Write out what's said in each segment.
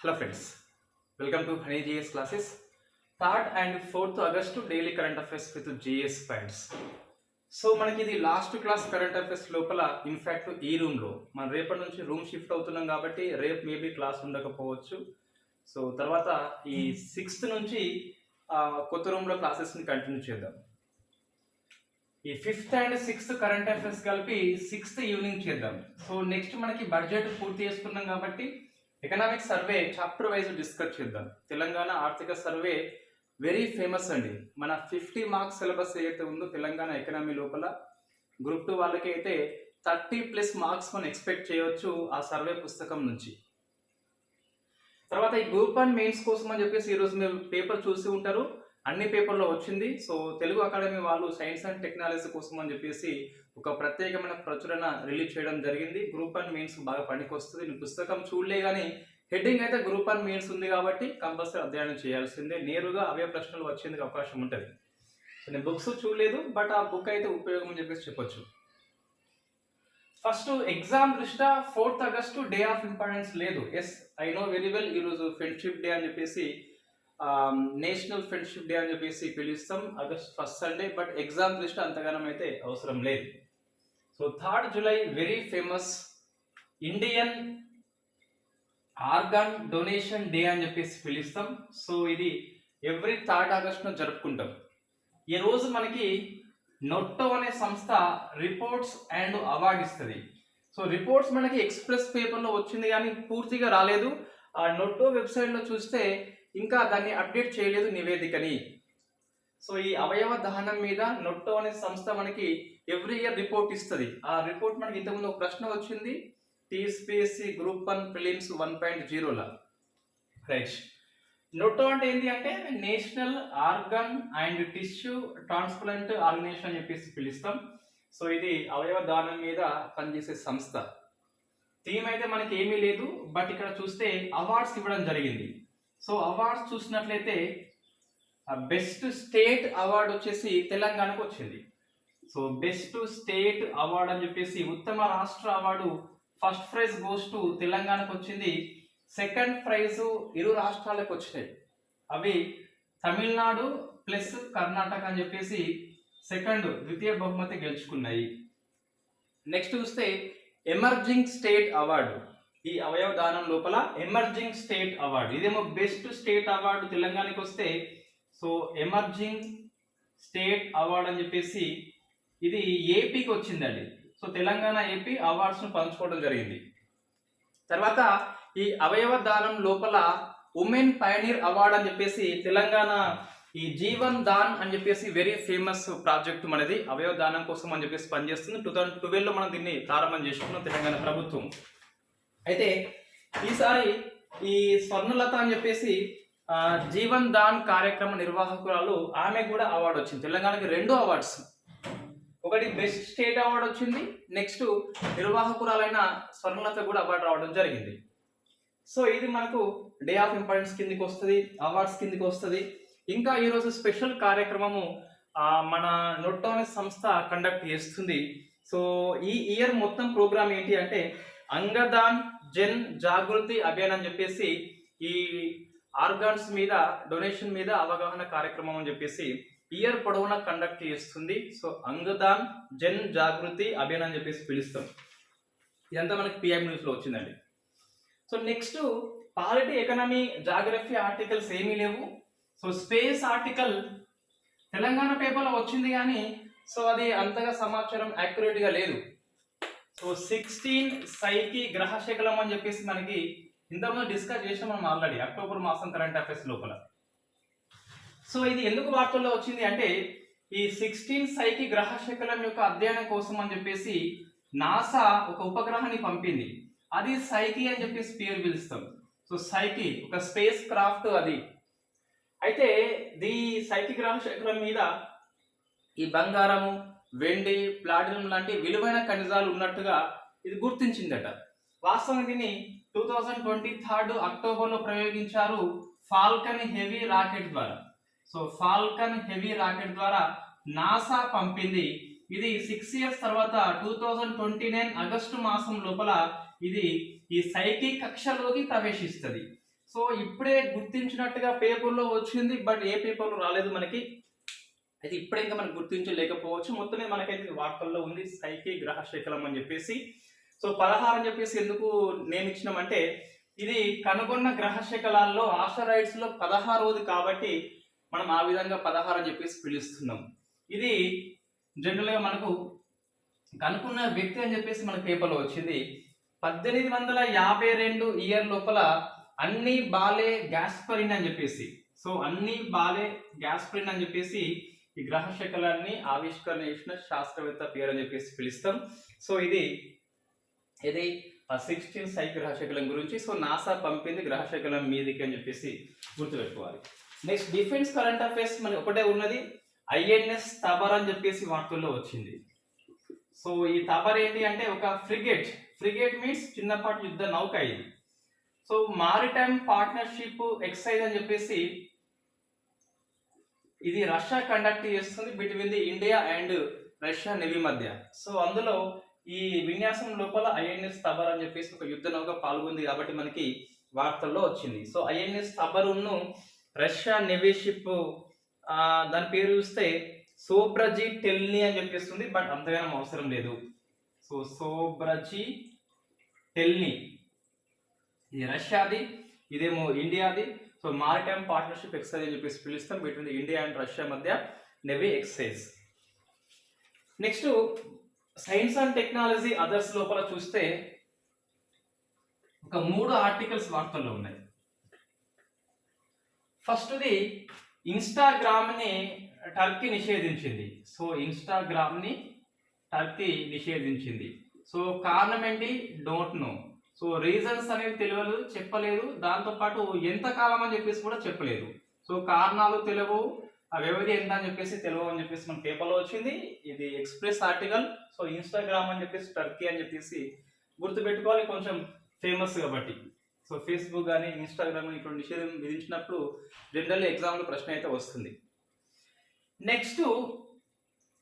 Hello friends welcome to honey GS classes third and fourth August daily current affairs with GS points so మనకి ఇది last class current affairs లోపల in fact ఈ రూమ్లో మనం రేపటి నుంచి రూమ్ షిఫ్ట్ అవుతున్నాం కాబట్టి రేపు మేబీ క్లాస్ ఉండకపోవచ్చు. సో తర్వాత ఈ సిక్స్త్ నుంచి కొత్త రూమ్లో క్లాసెస్ని కంటిన్యూ చేద్దాం. ఈ fifth and sixth current affairs కలిపి సిక్స్త్ ఈవినింగ్ చేద్దాం. సో నెక్స్ట్ మనకి బడ్జెట్ పూర్తి చేసుకున్నాం కాబట్టి economic survey chapter wise discuss చేద్దాం. తెలంగాణ ఆర్థిక సర్వే వెరీ ఫేమస్ అండి. మన ఫిఫ్టీ మార్క్స్ సిలబస్ ఏదైతే ఉందో తెలంగాణ ఎకనామీ లోపల గ్రూప్ టూ వాళ్ళకి అయితే థర్టీ ప్లస్ మార్క్స్ మనం ఎక్స్పెక్ట్ చేయవచ్చు ఆ సర్వే పుస్తకం నుంచి. తర్వాత ఈ గ్రూప్ వన్ మెయిన్స్ కోసం అని చెప్పేసి ఈరోజు మీరు పేపర్ చూసి ఉంటారు. అన్ని పేపర్లో వచ్చింది. సో తెలుగు అకాడమీ వాళ్ళు సైన్స్ అండ్ టెక్నాలజీ కోసం అని చెప్పేసి ఒక ప్రత్యేకమైన ప్రచురణ రిలీజ్ చేయడం జరిగింది. గ్రూప్ అండ్ మెయిన్స్ బాగా పనికొస్తుంది. నేను పుస్తకం చూడలే కానీ హెడ్డింగ్ అయితే గ్రూప్ అండ్ మెయిన్స్ ఉంది కాబట్టి కంపల్సరీ అధ్యయనం చేయాల్సిందే. నేరుగా అవే ప్రశ్నలు వచ్చేందుకు అవకాశం ఉంటుంది. సో నేను బుక్స్ చూడలేదు బట్ ఆ బుక్ అయితే ఉపయోగం అని చెప్పేసి చెప్పొచ్చు. ఫస్ట్ ఎగ్జామ్ దృష్ట్యా fourth August day of importance లేదు. Yes I know very well ఈరోజు ఫ్రెండ్షిప్ డే అని చెప్పేసి నేషనల్ ఫ్రెండ్షిప్ డే అని చెప్పేసి పిలుస్తాం. August first Sunday but exam దృష్ట్యా అంతగానం అయితే అవసరం లేదు. So third July very famous Indian organ donation day అని చెప్పేసి పిలుస్తాం. సో ఇది ఎవ్రీ థర్డ్ ఆగస్ట్ను జరుపుకుంటాం. ఈ రోజు మనకి నొట్టో అనే సంస్థ రిపోర్ట్స్ అండ్ అవార్డు ఇస్తుంది. సో రిపోర్ట్స్ మనకి ఎక్స్ప్రెస్ పేపర్లో వచ్చింది కానీ పూర్తిగా రాలేదు. ఆ నొట్టో వెబ్సైట్లో చూస్తే ఇంకా దాన్ని అప్డేట్ చేయలేదు నివేదికని. సో ఈ అవయవ దహనం మీద నొట్టో అనే సంస్థ మనకి ఎవ్రీ ఇయర్ రిపోర్ట్ ఇస్తుంది. ఆ రిపోర్ట్ మనకి ఇంతకుముందు ఒక ప్రశ్న వచ్చింది. TSPSC group one prelims one point జీరోలా right NOTTO అంటే ఏంటి అంటే national organ and tissue transplant organization అని చెప్పేసి పిలుస్తాం. సో ఇది అవయవ దానం మీద పనిచేసే సంస్థ. థీమ్ అయితే మనకి ఏమీ లేదు. బట్ ఇక్కడ చూస్తే అవార్డ్స్ ఇవ్వడం జరిగింది. సో అవార్డ్స్ చూసినట్లయితే బెస్ట్ స్టేట్ అవార్డు వచ్చేసి తెలంగాణకు వచ్చింది. సో బెస్ట్ స్టేట్ అవార్డు అని చెప్పేసి ఉత్తమ రాష్ట్ర award first prize goes to తెలంగాణకు వచ్చింది. సెకండ్ ప్రైజ్ ఇరు రాష్ట్రాలకు వచ్చినాయి. అవి తమిళనాడు ప్లస్ కర్ణాటక అని చెప్పేసి సెకండ్ ద్వితీయ బహుమతి గెలుచుకున్నాయి. నెక్స్ట్ చూస్తే ఎమర్జింగ్ స్టేట్ అవార్డు ఈ అవయవ దానం లోపల ఎమర్జింగ్ స్టేట్ అవార్డు ఇదేమో బెస్ట్ స్టేట్ అవార్డు తెలంగాణకి వస్తే సో ఎమర్జింగ్ స్టేట్ అవార్డు అని చెప్పేసి ఇది ఏపీకి వచ్చిందండి. సో తెలంగాణ ఏపీ అవార్డ్స్ను పంచుకోవడం జరిగింది. తర్వాత ఈ అవయవ దానం లోపల ఉమెన్ పయనీర్ అవార్డ్ అని చెప్పేసి తెలంగాణ ఈ జీవన్ దాన్ అని చెప్పేసి వెరీ ఫేమస్ ప్రాజెక్ట్ మనది. అవయవ దానం కోసం అని చెప్పేసి పనిచేస్తుంది. టూ థౌజండ్ ట్వెల్వ్లో మనం దీన్ని ప్రారంభం చేసుకున్నాం తెలంగాణ ప్రభుత్వం. అయితే ఈసారి ఈ స్వర్ణలత అని చెప్పేసి జీవన్ దాన్ కార్యక్రమ నిర్వాహకురాలు ఆమె కూడా అవార్డు వచ్చింది. తెలంగాణకి రెండు అవార్డ్స్. ఒకటి బెస్ట్ స్టేట్ అవార్డు వచ్చింది. నెక్స్ట్ నిర్వాహకురాలైన స్వర్ణలత కూడా అవార్డు రావడం జరిగింది. సో ఇది మనకు డే ఆఫ్ ఇంపార్టెన్స్ కిందికి వస్తుంది అవార్డ్స్ కిందికి వస్తుంది. ఇంకా ఈరోజు స్పెషల్ కార్యక్రమము మన నొట్టో సంస్థ కండక్ట్ చేస్తుంది. సో ఈ ఇయర్ మొత్తం ప్రోగ్రామ్ ఏంటి అంటే అంగదాన్ జన్ జాగృతి అభియాన్ అని చెప్పేసి ఈ ఆర్గాన్స్ మీద డొనేషన్ మీద అవగాహన కార్యక్రమం అని చెప్పేసి ఇయర్ పొడవునా కండక్ట్ చేస్తుంది. సో అంగదాన్ జన్ జాగృతి అభియాన్ అని చెప్పేసి పిలుస్తాం. ఇదంతా మనకి పిఎం న్యూస్లో వచ్చిందండి. So next polity economy geography articles ఏమీ లేవు. సో స్పేస్ ఆర్టికల్ తెలంగాణ పేపర్లో వచ్చింది కానీ సో అది అంతగా సమాచారం యాక్యురేట్గా లేదు. సో సిక్స్టీన్ సైకి గ్రహశకలం అని చెప్పేసి మనకి ఇంతకుముందు డిస్కస్ చేసాం మనం ఆల్రెడీ అక్టోబర్ మాసం కరెంట్ అఫైర్స్ లోపల. సో ఇది ఎందుకు వార్తల్లో వచ్చింది అంటే ఈ సిక్స్టీన్ సైకి గ్రహ శకలం యొక్క అధ్యయనం కోసం అని చెప్పేసి నాసా ఒక ఉపగ్రహాన్ని పంపింది. అది సైకి అని చెప్పేసి పేరు పిలుస్తాం. సో సైకి ఒక స్పేస్ క్రాఫ్ట్ అది. అయితే దీ సైకి గ్రహ శకలం మీద ఈ బంగారము వెండి ప్లాటినం లాంటి విలువైన ఖనిజాలు ఉన్నట్టుగా ఇది గుర్తించిందట. వాస్తవం దీన్ని టూ థౌజండ్ ట్వంటీ థర్డ్ అక్టోబర్లో ప్రయోగించారు ఫాల్కన్ హెవీ రాకెట్ ద్వారా. సో ఫాల్కన్ హెవీ రాకెట్ ద్వారా నాసా పంపింది. ఇది సిక్స్ ఇయర్స్ తర్వాత two thousand twenty nine August మాసం లోపల ఇది ఈ సైకి కక్షలోకి ప్రవేశిస్తుంది. సో ఇప్పుడే గుర్తించినట్టుగా పేపర్లో వచ్చింది బట్ ఏ పేపర్లో రాలేదు మనకి. అయితే ఇప్పుడే ఇంకా మనం గుర్తించలేకపోవచ్చు. మొత్తమే మనకైతే వార్తల్లో ఉంది సైకి గ్రహ శకలం అని చెప్పేసి. సో పదహారు అని చెప్పేసి ఎందుకు నేను ఇచ్చినామంటే ఇది కనుగొన్న గ్రహ శకలాల్లో ఆస్టరాయిడ్స్లో పదహారవది కాబట్టి మనం ఆ విధంగా పదహారు అని చెప్పేసి పిలుస్తున్నాం. ఇది జనరల్గా మనకు కనుక్కున్న వ్యక్తి అని చెప్పేసి మన పేపర్లో వచ్చింది. పద్దెనిమిది వందల యాభై రెండు ఇయర్ లోపల అన్ని బాలే గ్యాస్పరిన్ అని చెప్పేసి సో అన్ని బాలే గ్యాస్పరిన్ అని చెప్పేసి ఈ గ్రహ శకలాన్ని ఆవిష్కరణ చేసిన శాస్త్రవేత్త పేరు అని చెప్పేసి పిలుస్తాం. సో ఇది ఇది సిక్స్టీన్ సై గ్రహశకలం గురించి సో నాసా పంపింది గ్రహశకలం మీదికి అని చెప్పేసి గుర్తుపెట్టుకోవాలి. నెక్స్ట్ డిఫెన్స్ కరెంట్ అఫైర్స్ మనకి ఒకటే ఉన్నది. ఐఎన్ఎస్ తబర్ అని చెప్పేసి వార్తల్లో వచ్చింది. సో ఈ తబర్ ఏంటి అంటే ఒక ఫ్రిగేట్. ఫ్రిగేట్ మీన్స్ చిన్నపాటి యుద్ధ నౌక ఇది సో మారిటైమ్ పార్ట్నర్షిప్ ఎక్సైజ్ అని చెప్పేసి ఇది రష్యా కండక్ట్ చేస్తుంది between the India and Russia navy మధ్య. సో అందులో ఈ విన్యాసం లోపల ఐఎన్ఎస్ తబర్ అని చెప్పేసి ఒక యుద్ధ నౌక పాల్గొంది కాబట్టి మనకి వార్తల్లో వచ్చింది. సో ఐఎన్ఎస్ తబరును రష్యా నెవీ షిప్ దాని పేరు చూస్తే సోబ్రజీ టెల్ని అని చెప్పేస్తుంది బట్ అంతగానం అవసరం లేదు. సో సోబ్రజీ టెల్ని. ఇది రష్యాది ఇదేమో ఇండియాది. సో మారిటైమ్ పార్ట్నర్షిప్ ఎక్సైజ్ అని చెప్పేసి పిలుస్తాం బిట్వీన్ ఇండియా అండ్ రష్యా మధ్య navy exercise next science and technology others లోపల చూస్తే ఒక మూడు ఆర్టికల్స్ వార్తల్లో ఉన్నాయి. ఫస్ట్ది ఇన్స్టాగ్రామ్ని టర్కీ నిషేధించింది. సో ఇన్స్టాగ్రామ్ని టర్కీ నిషేధించింది. సో కారణం ఏంటి? Don't know. సో రీజన్స్ అనేవి తెలియదు చెప్పలేదు. దాంతోపాటు ఎంత కాలం అని చెప్పేసి కూడా చెప్పలేదు. సో కారణాలు తెలియవు. ఆ వ్యవధి ఎంత అని చెప్పేసి తెలుగు అని చెప్పేసి మన పేపర్లో వచ్చింది. ఇది ఎక్స్ప్రెస్ ఆర్టికల్ సో ఇన్స్టాగ్రామ్ అని చెప్పేసి టర్కీ అని చెప్పేసి గుర్తుపెట్టుకోవాలి. కొంచెం ఫేమస్ కాబట్టి సో ఫేస్బుక్ కానీ ఇన్స్టాగ్రామ్ ఇటువంటి నిషేధం విధించినప్పుడు జనరల్ ఎగ్జామ్లో ప్రశ్న అయితే వస్తుంది. నెక్స్ట్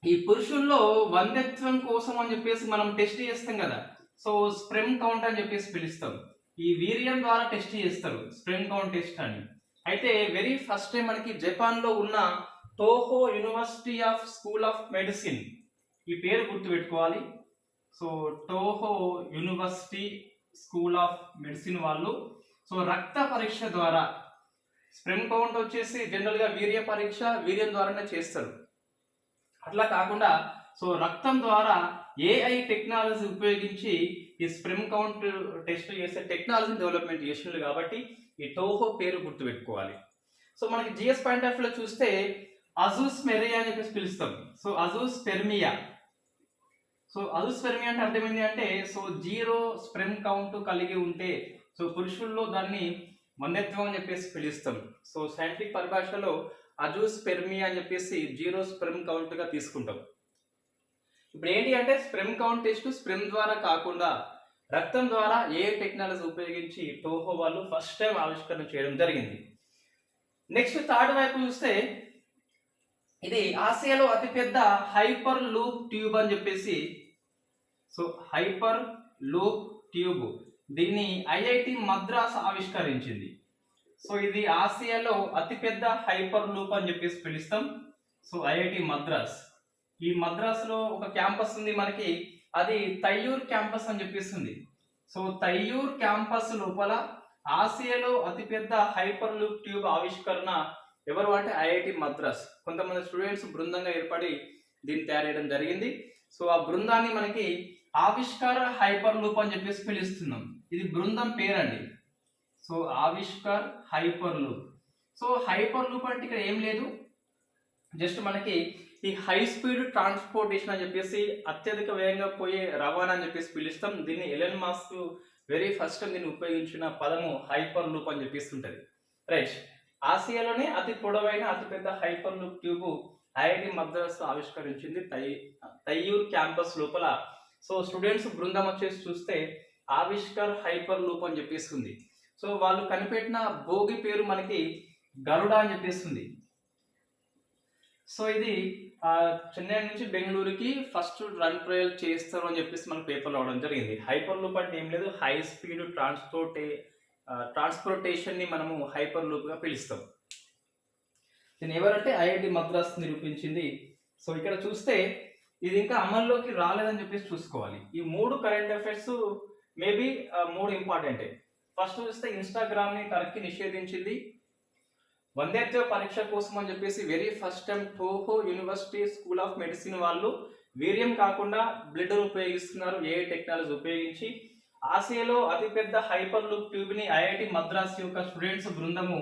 ఈ పురుషుల్లో వందత్వం కోసం అని చెప్పేసి మనం టెస్ట్ చేస్తాం కదా. సో స్ప్రెమ్ కౌంట్ అని చెప్పేసి పిలుస్తాం. ఈ వీర్యం ద్వారా టెస్ట్ చేస్తారు. స్ప్రెమ్ కౌంట్ టెస్ట్ అని. అయితే వెరీ ఫస్ట్ టైం మనకి జపాన్లో ఉన్న Toho university of school of medicine. ఈ పేరు గుర్తుపెట్టుకోవాలి. So Toho university school of medicine వాళ్ళు. సో రక్త పరీక్ష ద్వారా స్ప్రెమ్ కౌంట్ వచ్చేసి జనరల్గా వీర్య పరీక్ష వీర్యం ద్వారానే చేస్తారు. అట్లా కాకుండా సో రక్తం ద్వారా ఏఐ టెక్నాలజీ ఉపయోగించి ఈ స్ప్రెమ్ కౌంట్ టెస్ట్ చేసే టెక్నాలజీ డెవలప్మెంట్ చేసినారు కాబట్టి ఈ టోహో పేరు గుర్తుపెట్టుకోవాలి. సో మనకి జిఎస్ పాయింట్ ఆఫ్లో చూస్తే అజూస్ మెరియా అని చెప్పేసి పిలుస్తాం. సో అజూస్ పెర్మియా. సో అజూస్ పెర్మియా అంటే అర్థమైంది అంటే సో జీరో స్ప్రెమ్ కౌంట్ కలిగి ఉంటే సో పురుషుల్లో దాన్ని మందత్వం అని చెప్పేసి పిలుస్తాం. సో సైంటిఫిక్ పరిభాషలో అజూస్ పెర్మియా అని చెప్పేసి జీరో స్ప్రెమ్ కౌంట్గా తీసుకుంటాం. ఇప్పుడు ఏంటి అంటే స్ప్రెమ్ కౌంట్ టెస్ట్ స్ప్రెమ్ ద్వారా కాకుండా రక్తం ద్వారా ఏ టెక్నాలజీ ఉపయోగించి టోహో వాళ్ళు ఫస్ట్ టైం ఆవిష్కరణ చేయడం జరిగింది. నెక్స్ట్ థర్డ్ వైపు చూస్తే ఇది ఆసియాలో అతిపెద్ద హైపర్ లూప్ ట్యూబ్ అని చెప్పేసి సో హైపర్ లూప్ ట్యూబ్. దీన్ని ఐఐటి మద్రాస్ ఆవిష్కరించింది. సో ఇది ఆసియాలో అతిపెద్ద హైపర్ లూప్ అని చెప్పేసి పిలుస్తాం. So IIT Madras. ఈ మద్రాసులో ఒక క్యాంపస్ ఉంది మనకి అది తయ్యూర్ క్యాంపస్ అని చెప్పేస్తుంది. సో తయ్యూర్ క్యాంపస్ లోపల ఆసియాలో అతిపెద్ద హైపర్ లూప్ ట్యూబ్ ఆవిష్కరణ ఎవరు అంటే ఐఐటి మద్రాస్. కొంతమంది స్టూడెంట్స్ బృందంగా ఏర్పడి దీన్ని తయారు చేయడం జరిగింది. సో ఆ బృందాన్ని మనకి ఆవిష్కార హైపర్ లూప్ అని చెప్పేసి పిలుస్తున్నాం. ఇది బృందం పేరండి. So Avishkar hyperloop so hyperloop అంటే ఇక్కడ ఏం లేదు. జస్ట్ మనకి ఈ హై స్పీడ్ ట్రాన్స్పోర్టేషన్ అని చెప్పేసి అత్యధిక వేగంగా పోయే రవాణా అని చెప్పేసి పిలుస్తాం. దీన్ని Elon Musk very first time దీన్ని ఉపయోగించిన పదము హైపర్ లూప్ అని చెప్పేస్తుంటది రైట్ ఆసియాలోనే అతి పొడవైన అతిపెద్ద hyperloop tube IIT Madras ఆవిష్కరించింది తై తయ్యూర్ క్యాంపస్ లోపల. సో స్టూడెంట్స్ బృందం వచ్చేసి చూస్తే ఆవిష్కర్ హైపర్ లూప్ అని చెప్పేస్తుంది సో వాళ్ళు కనిపెట్టిన భోగి పేరు మనకి గరుడ అని చెప్పేస్తుంది సో ఇది చెన్నై నుంచి బెంగళూరుకి ఫస్ట్ రన్ ట్రయల్ చేస్తారు అని చెప్పేసి మనకు పేపర్లో అవడం జరిగింది. హైపర్ లూప్ అంటే ఏం లేదు హై స్పీడ్ ట్రాన్స్పోర్టే ట్రాన్స్పోర్టేషన్ని మనము హైపర్ లూప్గా పిలుస్తాం. దీన్ని ఎవరంటే ఐఐటి మద్రాస్ నిరూపించింది. సో ఇక్కడ చూస్తే ఇది ఇంకా అమల్లోకి రాలేదని చెప్పేసి చూసుకోవాలి. ఈ మూడు కరెంట్ అఫైర్స్ మేబీ మూడు ఇంపార్టెంటే ఫస్ట్ చూస్తే ఇన్స్టాగ్రామ్ని నిషేధించింది. వందేత్వ పరీక్ష కోసం అని చెప్పేసి very first time Toho university school of medicine వాళ్ళు వీర్యం కాకుండా బ్లడ్ ఉపయోగిస్తున్నారు ఏ టెక్నాలజీ ఉపయోగించి. ఆసియాలో అతిపెద్ద హైపర్ లూప్ ట్యూబ్ని ఐఐటి మద్రాస్ యొక్క స్టూడెంట్స్ బృందము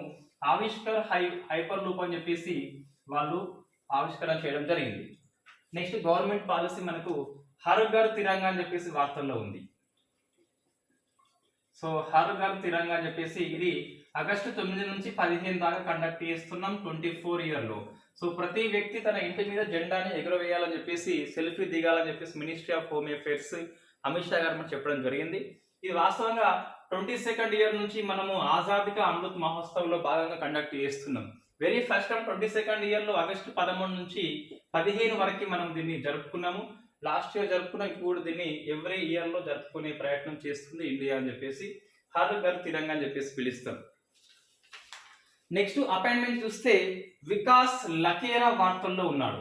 ఆవిష్కర్ హై హైపర్ లూప్ అని చెప్పేసి వాళ్ళు ఆవిష్కరణ చేయడం జరిగింది. నెక్స్ట్ గవర్నమెంట్ పాలసీ మనకు హర్ ఘర్ తిరంగా అని చెప్పేసి వార్తల్లో ఉంది. సో హర్ ఘర్ తిరంగా అని చెప్పేసి ఇది ఆగస్టు తొమ్మిది నుంచి పదిహేను దాకా కండక్ట్ చేస్తున్నాం ట్వంటీ ఫోర్ ఇయర్లో సో ప్రతి వ్యక్తి తన ఇంటి మీద జెండాని ఎగురవేయాలని చెప్పేసి సెల్ఫీ దిగాలని చెప్పేసి ministry of home affairs Amit Shah garu మనకు చెప్పడం జరిగింది. ఇది వాస్తవంగా ట్వంటీ సెకండ్ ఇయర్ నుంచి మనము ఆజాద్ అమృత్ మహోత్సవ్లో భాగంగా కండక్ట్ చేస్తున్నాం. Very first time twenty second ఇయర్లో ఆగస్టు పదమూడు నుంచి పదిహేను వరకు మనం దీన్ని జరుపుకున్నాము. లాస్ట్ ఇయర్ జరుపుకున్న ఇప్పుడు దీన్ని ఎవ్రీ ఇయర్లో జరుపుకునే ప్రయత్నం చేస్తుంది ఇండియా అని చెప్పేసి హర్ ఘర్ తిరంగా అని చెప్పేసి పిలుస్తాం నెక్స్ట్ అపాయింట్మెంట్ చూస్తే వికాస్ లకేరా వార్తల్లో ఉన్నాడు.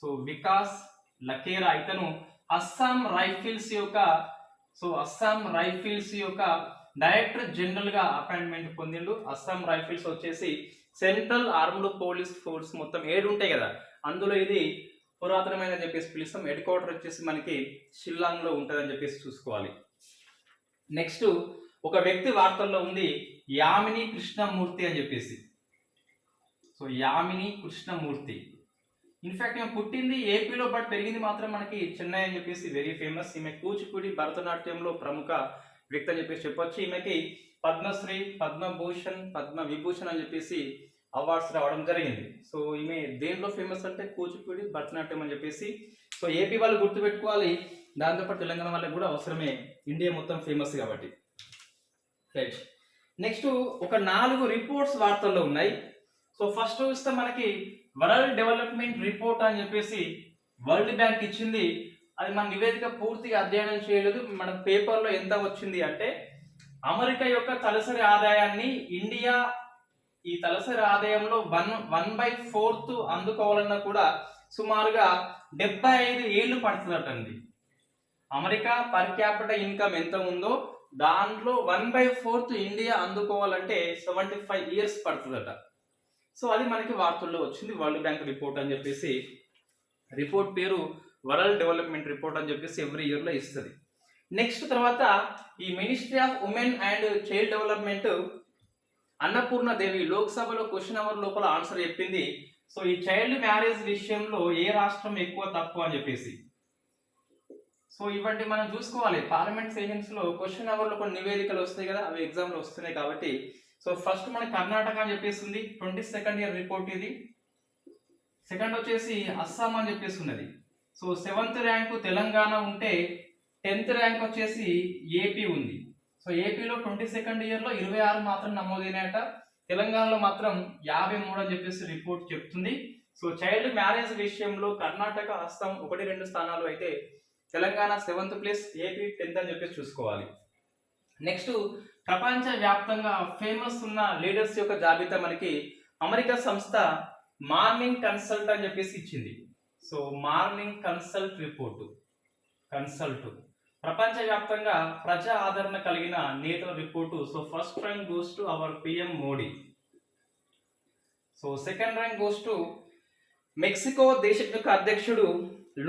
సో వికాస్ లకేరా ఇతను అస్సాం రైఫిల్స్ యొక్క సో అస్సాం రైఫిల్స్ యొక్క డైరెక్టర్ జనరల్గా అపాయింట్మెంట్ పొందిండు. అస్సాం రైఫిల్స్ వచ్చేసి సెంట్రల్ ఆర్మ్డ్ పోలీస్ ఫోర్స్ మొత్తం ఏడు ఉంటాయి కదా. అందులో ఇది పురాతనమైన చెప్పేసి పిలుస్తాం. హెడ్ క్వార్టర్ వచ్చేసి మనకి షిల్లాంగ్లో ఉంటుందని చెప్పేసి చూసుకోవాలి. నెక్స్ట్ ఒక వ్యక్తి వార్తల్లో ఉంది యామిని కృష్ణమూర్తి అని చెప్పేసి. సో యామిని కృష్ణమూర్తి ఇన్ఫాక్ట్ ఈమె పుట్టింది ఏపీలో బట్ పెరిగింది మాత్రం మనకి చెన్నై అని చెప్పేసి వెరీ ఫేమస్ ఈమె కూచిపూడి భరతనాట్యంలో ప్రముఖ వ్యక్తి అని చెప్పేసి చెప్పొచ్చు. ఈమెకి పద్మశ్రీ పద్మభూషణ్ పద్మ విభూషణ్ అని చెప్పేసి అవార్డ్స్ రావడం జరిగింది. సో ఈమె దేంట్లో ఫేమస్ అంటే కూచిపూడి భరతనాట్యం అని చెప్పేసి. సో ఏపీ వాళ్ళు గుర్తుపెట్టుకోవాలి. దాంతోపాటు తెలంగాణ వాళ్ళకి కూడా అవసరమే. ఇండియా మొత్తం ఫేమస్ కాబట్టి. రైట్ నెక్స్ట్ ఒక నాలుగు రిపోర్ట్స్ వార్తల్లో ఉన్నాయి. సో ఫస్ట్ చూస్తే మనకి వరల్డ్ డెవలప్మెంట్ రిపోర్ట్ అని చెప్పేసి వరల్డ్ బ్యాంక్ ఇచ్చింది. అది మన నివేదిక పూర్తిగా అధ్యయనం చేయలేదు. మన పేపర్లో ఎంత వచ్చింది అంటే అమెరికా యొక్క తలసరి ఆదాయాన్ని ఇండియా ఈ తలసరి ఆదాయంలో వన్ వన్ బై ఫోర్త్ అందుకోవాలన్నా కూడా సుమారుగా డెబ్బై ఐదు ఏళ్ళు పడుతుందటండి. అమెరికా పర్ క్యాపిటల్ ఇన్కమ్ ఎంత ఉందో దాంట్లో వన్ బై ఫోర్త్ ఇండియా అందుకోవాలంటే సెవెంటీ ఫైవ్ ఇయర్స్ పడుతుందట. సో అది మనకి వార్తల్లో వచ్చింది. వరల్డ్ బ్యాంక్ రిపోర్ట్ అని చెప్పేసి రిపోర్ట్ పేరు వరల్డ్ డెవలప్మెంట్ రిపోర్ట్ అని చెప్పేసి ఎవ్రీ ఇయర్లో ఇస్తుంది. నెక్స్ట్ తర్వాత ఈ ministry of women and child development Annapurna Devi లోక్సభలో క్వశ్చన్ అవర్ లోపల ఆన్సర్ చెప్పింది. సో ఈ చైల్డ్ మ్యారేజ్ విషయంలో ఏ రాష్ట్రం ఎక్కువ తక్కువ అని చెప్పేసి సో ఇవంటి మనం చూసుకోవాలి. పార్లమెంట్ సెషన్స్లో క్వశ్చన్ అవర్లో కొన్ని నివేదికలు వస్తాయి కదా అవి ఎగ్జామ్లో వస్తున్నాయి కాబట్టి. సో ఫస్ట్ మన కర్ణాటక అని చెప్పేసింది ట్వంటీ సెకండ్ ఇయర్ రిపోర్ట్ ఇది. సెకండ్ వచ్చేసి అస్సాం అని చెప్పేసి ఉన్నది సో సెవెంత్ ర్యాంకు తెలంగాణ ఉంటే టెన్త్ ర్యాంక్ వచ్చేసి ఏపీ ఉంది. సో ఏపీలో ట్వంటీ సెకండ్ ఇయర్లో ఇరవై ఆరు మాత్రం నమోదైనాయట. తెలంగాణలో మాత్రం యాభై మూడు అని చెప్పేసి రిపోర్ట్ చెప్తుంది. సో చైల్డ్ మ్యారేజ్ విషయంలో కర్ణాటక అస్సాం ఒకటి రెండు స్థానాలు అయితే Telangana seventh place AP tenth అని చెప్పేసి చూసుకోవాలి. నెక్స్ట్ ప్రపంచ వ్యాప్తంగా ఫేమస్ ఉన్న లీడర్స్ యొక్క జాబితా మనకి అమెరికా సంస్థ మార్నింగ్ కన్సల్ట్ అని చెప్పేసి ఇచ్చింది. So morning consult report consult. ప్రపంచవ్యాప్తంగా ప్రజా ఆదరణ కలిగిన నేతల report. So first rank goes to our PM Modi so second rank goes to Mexico దేశం యొక్క అధ్యక్షుడు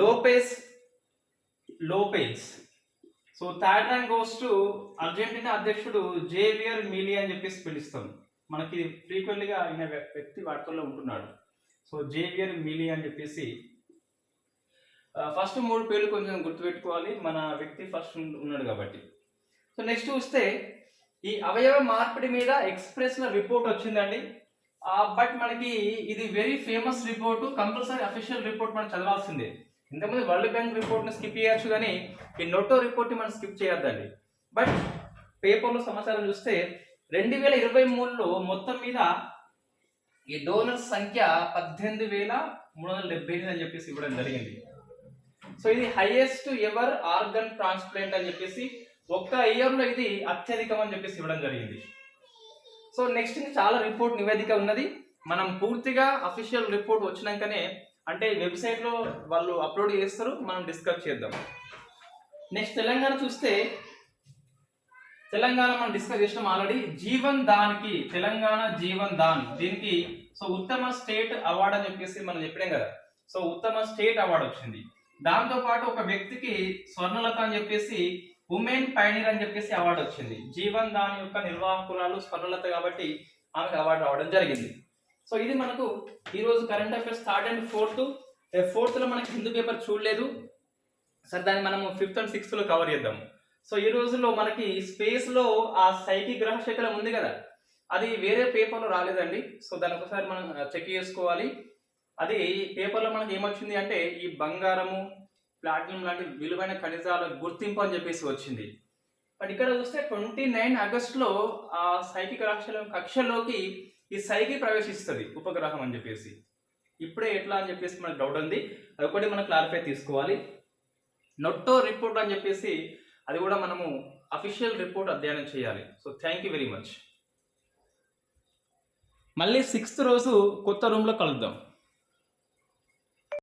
Lopez Lopez. So third rank goes to Argentina అధ్యక్షుడు జేవియర్ మీలి అని చెప్పేసి పిలుస్తాం. మనకి ఫ్రీక్వెంట్గా ఆయన వ్యక్తి వార్తల్లో ఉంటున్నాడు. సో జేవియర్ మీలి అని చెప్పేసి. ఫస్ట్ మూడు పేర్లు కొంచెం గుర్తుపెట్టుకోవాలి. మన వ్యక్తి ఫస్ట్ ఉన్నాడు కాబట్టి. సో నెక్స్ట్ చూస్తే ఈ అవయవ మార్పిడి మీద ఎక్స్ప్రెస్లో రిపోర్ట్ వచ్చిందండి. బట్ మనకి ఇది very famous report compulsory official report మనం చదవాల్సిందే. ఇంతకుముందు వరల్డ్ బ్యాంక్ రిపోర్ట్ని స్కిప్ చేయొచ్చు కానీ ఈ నోటో రిపోర్ట్ని మనం స్కిప్ చేయొద్దండి. బట్ పేపర్లో సమాచారం చూస్తే రెండు వేల ఇరవై మూడులో మొత్తం మీద ఈ డోనర్స్ సంఖ్య పద్దెనిమిది వేల మూడు వందల డెబ్బై ఎనిమిది అని చెప్పేసి ఇవ్వడం జరిగింది. సో ఇది హైయెస్ట్ ఎవర్ ఆర్గన్ ట్రాన్స్ప్లాంట్ అని చెప్పేసి ఒక్క ఇయర్లో ఇది అత్యధికం అని చెప్పేసి ఇవ్వడం జరిగింది. సో నెక్స్ట్ చాలా రిపోర్ట్ నివేదిక ఉన్నది. మనం పూర్తిగా అఫీషియల్ రిపోర్ట్ వచ్చినాకనే అంటే వెబ్సైట్లో వాళ్ళు అప్లోడ్ చేస్తారు మనం డిస్కస్ చేద్దాం. నెక్స్ట్ తెలంగాణ చూస్తే తెలంగాణ మనం డిస్కస్ చేసినాం ఆల్రెడీ. జీవన్ దాన్కి తెలంగాణ జీవన్ దాన్. దీనికి సో ఉత్తమ స్టేట్ అవార్డు అని చెప్పేసి మనం చెప్పినాం కదా. సో ఉత్తమ స్టేట్ అవార్డు వచ్చింది. దాంతో పాటు ఒక వ్యక్తికి స్వర్ణలత అని చెప్పేసి ఉమెన్ పైనీర్ అని చెప్పేసి అవార్డు వచ్చింది. జీవన్ దాని యొక్క నిర్వాహకురాలు స్వర్ణలత కాబట్టి ఆమెకు అవార్డు రావడం జరిగింది. సో ఇది మనకు ఈరోజు current affairs third and fourth ఫోర్త్లో మనకి హిందూ పేపర్ చూడలేదు. సరే దాన్ని మనము ఫిఫ్త్ అండ్ సిక్స్త్లో కవర్ చేద్దాం. సో ఈ రోజుల్లో మనకి స్పేస్లో ఆ సైకి గ్రహ శకలం ఉంది కదా అది వేరే పేపర్లో రాలేదండి. సో దాని ఒకసారి మనం చెక్ చేసుకోవాలి. అది పేపర్లో మనకి ఏమొచ్చింది అంటే ఈ బంగారము ప్లాటినం లాంటి విలువైన ఖనిజాల గుర్తింపు అని చెప్పేసి వచ్చింది. బట్ ఇక్కడ చూస్తే ట్వంటీ నైన్ ఆగస్ట్లో ఆ సైకి గ్రహశలం కక్షలోకి ఈ సైకి ప్రవేశిస్తుంది ఉపగ్రహం అని చెప్పేసి. ఇప్పుడే ఎట్లా అని చెప్పేసి మనకు డౌట్ ఉంది. అది ఒకటి మనం క్లారిఫై తీసుకోవాలి. నొట్టో రిపోర్ట్ అని చెప్పేసి అది కూడా మనము అఫీషియల్ రిపోర్ట్ అధ్యయనం చేయాలి. So thank you very much మళ్ళీ సిక్స్త్ రోజు కొత్త రూమ్లో కలుద్దాం.